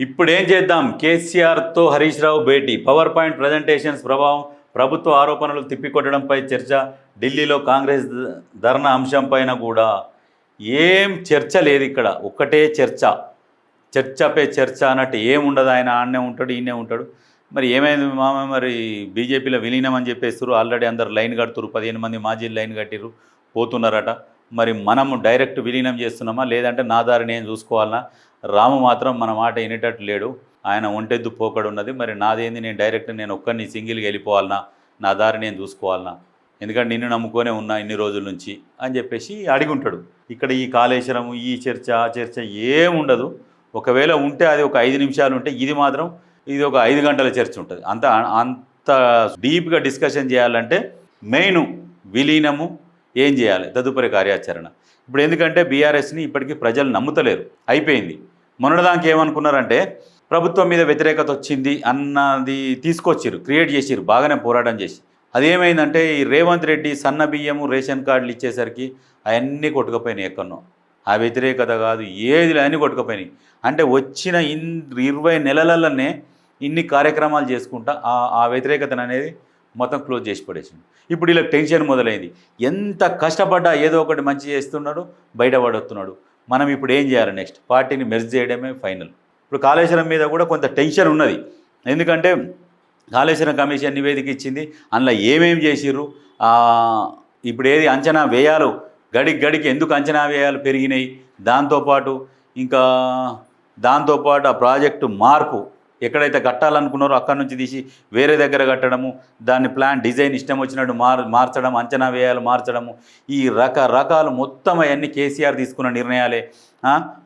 ఇప్పుడు ఏం చేద్దాం? కేసీఆర్తో హరీష్ రావు భేటీ. పవర్ పాయింట్ ప్రజెంటేషన్స్ ప్రభావం ప్రభుత్వ ఆరోపణలు తిప్పికొట్టడంపై చర్చ ఢిల్లీలో కాంగ్రెస్ ధర్న ధర్నా అంశంపైన కూడా. ఏం చర్చ లేదు ఇక్కడ. ఒక్కటే చర్చ. చర్చపై చర్చ అన్నట్టు ఏం ఉండదు ఆయన. ఆడనే ఉంటాడు ఈయనే ఉంటాడు. మరి ఏమైంది మామ? మరి బీజేపీలో విలీనం అని చెప్పేస్తారు ఆల్రెడీ అందరు లైన్ కడుతురు పదిహేను మంది మాజీ లైన్ కట్టిర్రు. పోతున్నారట. మరి మనము డైరెక్ట్ విలీనం చేస్తున్నామా? లేదంటే నా దారి నేను చూసుకోవాలనా రాము మాత్రం మన మాట వినేటట్టు లేడు. ఆయన ఒంటెద్దు పోకడు ఉన్నది. మరి నాదేంది? నేను డైరెక్ట్ నేను ఒక్కరిని సింగిల్గా వెళ్ళిపోవాలనా నా దారి నేను చూసుకోవాలనా ఎందుకంటే నిన్ను నమ్ముకొనే ఉన్నా ఇన్ని రోజుల నుంచి అని చెప్పేసి అడిగి ఉంటాడు ఇక్కడ ఈ కాళేశ్వరం ఈ చర్చ ఆ చర్చ ఏముండదు ఒకవేళ ఉంటే అది ఒక ఐదు నిమిషాలు ఉంటే ఇది మాత్రం ఇది ఒక ఐదు గంటల చర్చ ఉంటుంది. అంత అంత డీప్గా డిస్కషన్ చేయాలంటే మెయిన్ విలీనము ఏం చేయాలి? తదుపరి కార్యాచరణ. ఇప్పుడు ఎందుకంటే బీఆర్ఎస్ని ఇప్పటికీ ప్రజలు నమ్ముతలేరు. అయిపోయింది. మొన్నటిదానికి ఏమనుకున్నారంటే ప్రభుత్వం మీద వ్యతిరేకత వచ్చింది అన్నది తీసుకొచ్చిర్రు క్రియేట్ చేసిరు బాగానే పోరాటం చేసి. అదేమైందంటే ఈ రేవంత్ రెడ్డి సన్న బియ్యము రేషన్ కార్డులు ఇచ్చేసరికి అవన్నీ కొట్టుకుపోయినాయి ఎక్కడనో. ఆ వ్యతిరేకత కాదు ఏది అన్నీ కొట్టుకుపోయినాయి. అంటే వచ్చిన ఇన్ ఇరవై నెలలలోనే ఇన్ని కార్యక్రమాలు చేసుకుంటా ఆ ఆ వ్యతిరేకతను అనేది మొత్తం క్లోజ్ చేసి పడేసింది ఇప్పుడు ఇలా టెన్షన్ మొదలైంది. ఎంత కష్టపడ్డా ఏదో ఒకటి మంచి చేస్తున్నాడు బయటపడుతున్నాడు మనం ఇప్పుడు ఏం చేయాలి నెక్స్ట్ పార్టీని మెర్జ్ చేయడమే ఫైనల్ ఇప్పుడు కాళేశ్వరం మీద కూడా కొంత టెన్షన్ ఉన్నది. ఎందుకంటే కాళేశ్వరం కమిషన్ నివేదిక ఇచ్చింది అందులో ఏమేమి చేసిర్రు? ఇప్పుడు ఏది అంచనా వ్యయాలు గడికి గడికి ఎందుకు అంచనా వ్యయాలు పెరిగినాయి? దాంతోపాటు ఇంకా దాంతోపాటు ఆ ప్రాజెక్టు మార్పు ఎక్కడైతే కట్టాలనుకున్నారో అక్కడ నుంచి తీసి వేరే దగ్గర కట్టడము దాని ప్లాన్ డిజైన్ ఇష్టం వచ్చినట్టు మార్ మార్చడం అంచనా వ్యయాలు మార్చడము ఈ రకరకాలు మొత్తం అవన్నీ కేసీఆర్ తీసుకున్న నిర్ణయాలే.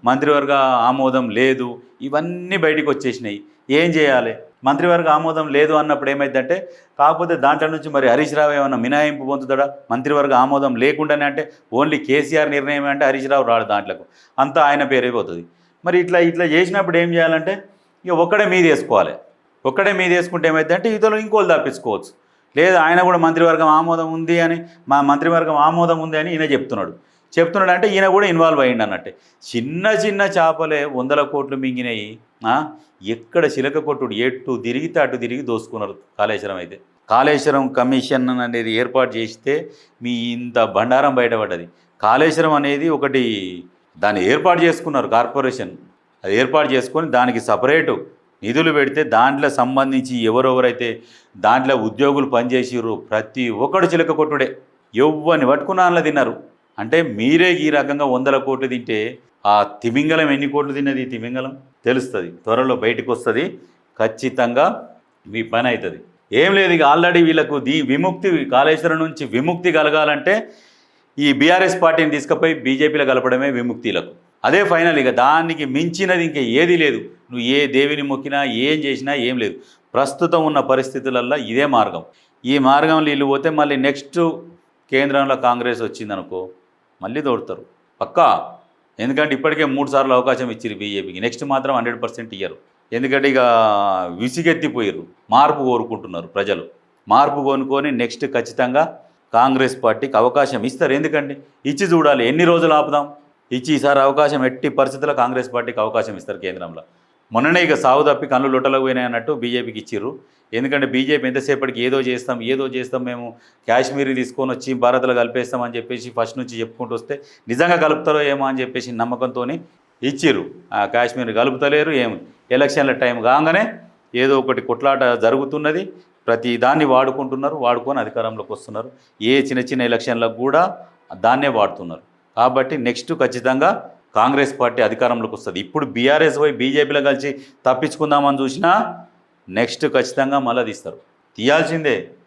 మంత్రివర్గ ఆమోదం లేదు. ఇవన్నీ బయటికి వచ్చేసినాయి. ఏం చేయాలి? మంత్రివర్గ ఆమోదం లేదు అన్నప్పుడు ఏమైందంటే కాకపోతే దాంట్లో నుంచి మరి హరీష్ రావు ఏమైనా మినహాయింపు పొందుతాడా? మంత్రివర్గ ఆమోదం లేకుండానే అంటే ఓన్లీ కేసీఆర్ నిర్ణయం అంటే హరీష్ రావు రాడు దాంట్లోకి. అంతా ఆయన పేరైపోతుంది మరి ఇట్లా ఇట్లా చేసినప్పుడు ఏం చేయాలంటే ఇక ఒక్కడే మీద వేసుకోవాలి. ఒక్కడే మీద వేసుకుంటే ఏమైందంటే ఇతరులు ఇంకోళ్ళు తప్పించుకోవచ్చు. లేదు ఆయన కూడా మంత్రివర్గం ఆమోదం ఉంది అని మా మంత్రివర్గం ఆమోదం ఉంది అని ఈయన చెప్తున్నాడు. చెప్తున్నాడు అంటే ఈయన కూడా ఇన్వాల్వ్ అయ్యిండు అన్నట్టే. చిన్న చిన్న చేపలే వందల కోట్లు మింగినాయి. ఎక్కడ చిలక కొట్టుడు ఎటు తిరిగితే అటు తిరిగి దోసుకున్నారు కాళేశ్వరం అయితే. కాళేశ్వరం కమిషన్ అనేది ఏర్పాటు చేస్తే మీ ఇంత బండారం బయటపడ్డది. కాళేశ్వరం అనేది ఒకటి దాన్ని ఏర్పాటు చేసుకున్నారు కార్పొరేషన్. అది ఏర్పాటు చేసుకొని దానికి సపరేటు నిధులు పెడితే దాంట్లో సంబంధించి ఎవరెవరైతే దాంట్లో ఉద్యోగులు పనిచేసిర్రు ప్రతి ఒక్కడు చిలక కొట్టుడే. ఎవ్వని పట్టుకున్నాన్ల తిన్నారు. అంటే మీరే ఈ రకంగా వందల కోట్లు తింటే ఆ తిమింగలం ఎన్ని కోట్లు తిన్నది ఈ తిమింగలం? తెలుస్తుంది. త్వరలో బయటకు వస్తుంది. ఖచ్చితంగా మీ పని అవుతుంది ఏం లేదు ఇక ఆల్రెడీ వీళ్ళకు దీ విముక్తి కాళేశ్వరం నుంచి విముక్తి కలగాలంటే ఈ బీఆర్ఎస్ పార్టీని తీసుకుపోయి బీజేపీలో కలపడమే విముక్తిలకు. అదే ఫైనల్ ఇక దానికి మించినది ఇంకా ఏది లేదు. నువ్వు ఏ దేవిని మొక్కినా ఏం చేసినా ఏం లేదు. ప్రస్తుతం ఉన్న పరిస్థితులల్లో ఇదే మార్గం. ఈ మార్గంలో వీళ్ళు పోతే మళ్ళీ నెక్స్ట్ కేంద్రంలో కాంగ్రెస్ వచ్చిందనుకో మళ్ళీ దోడతారు పక్కా? ఎందుకంటే ఇప్పటికే మూడు సార్లు అవకాశం ఇచ్చారు బీజేపీకి. నెక్స్ట్ మాత్రం హండ్రెడ్ పర్సెంట్ ఇయ్యరు. ఎందుకంటే ఇక విసిగెత్తిపోయారు మార్పు కోరుకుంటున్నారు ప్రజలు. మార్పు కొనుక్కొని నెక్స్ట్ ఖచ్చితంగా కాంగ్రెస్ పార్టీకి అవకాశం ఇస్తారు. ఎందుకండి ఇచ్చి చూడాలి. ఎన్ని రోజులు ఆపుదాం? ఇచ్చి ఈసారి అవకాశం ఎట్టి పరిస్థితుల్లో కాంగ్రెస్ పార్టీకి అవకాశం ఇస్తారు కేంద్రంలో. మొన్ననే ఇక సాగు తప్పి కళ్ళు లొట్టలకు పోయినాయి అన్నట్టు బీజేపీకి ఇచ్చిర్రు. ఎందుకంటే బీజేపీ ఎంతసేపటికి ఏదో చేస్తాం ఏదో చేస్తాం మేము కాశ్మీర్ తీసుకొని వచ్చి భారత్లో కలిపేస్తామని చెప్పేసి ఫస్ట్ నుంచి చెప్పుకుంటూ వస్తే నిజంగా కలుపుతారో ఏమో అని చెప్పేసి నమ్మకంతో ఇచ్చిర్రు. ఆ కాశ్మీర్ కలుపుతలేరు ఏం ఎలక్షన్ల టైం కాగానే ఏదో ఒకటి కొట్లాట జరుగుతున్నది. ప్రతి దాన్ని వాడుకుంటున్నారు వాడుకొని అధికారంలోకి వస్తున్నారు. ఏ చిన్న చిన్న ఎలక్షన్లకు కూడా దాన్నే వాడుతున్నారు. కాబట్టి నెక్స్ట్ ఖచ్చితంగా కాంగ్రెస్ పార్టీ అధికారంలోకి వస్తుంది. ఇప్పుడు బీఆర్ఎస్ పోయి బీజేపీలో కలిసి తప్పించుకుందామని చూసినా నెక్స్ట్ ఖచ్చితంగా మళ్ళీ తీస్తారు. తీయాల్సిందే.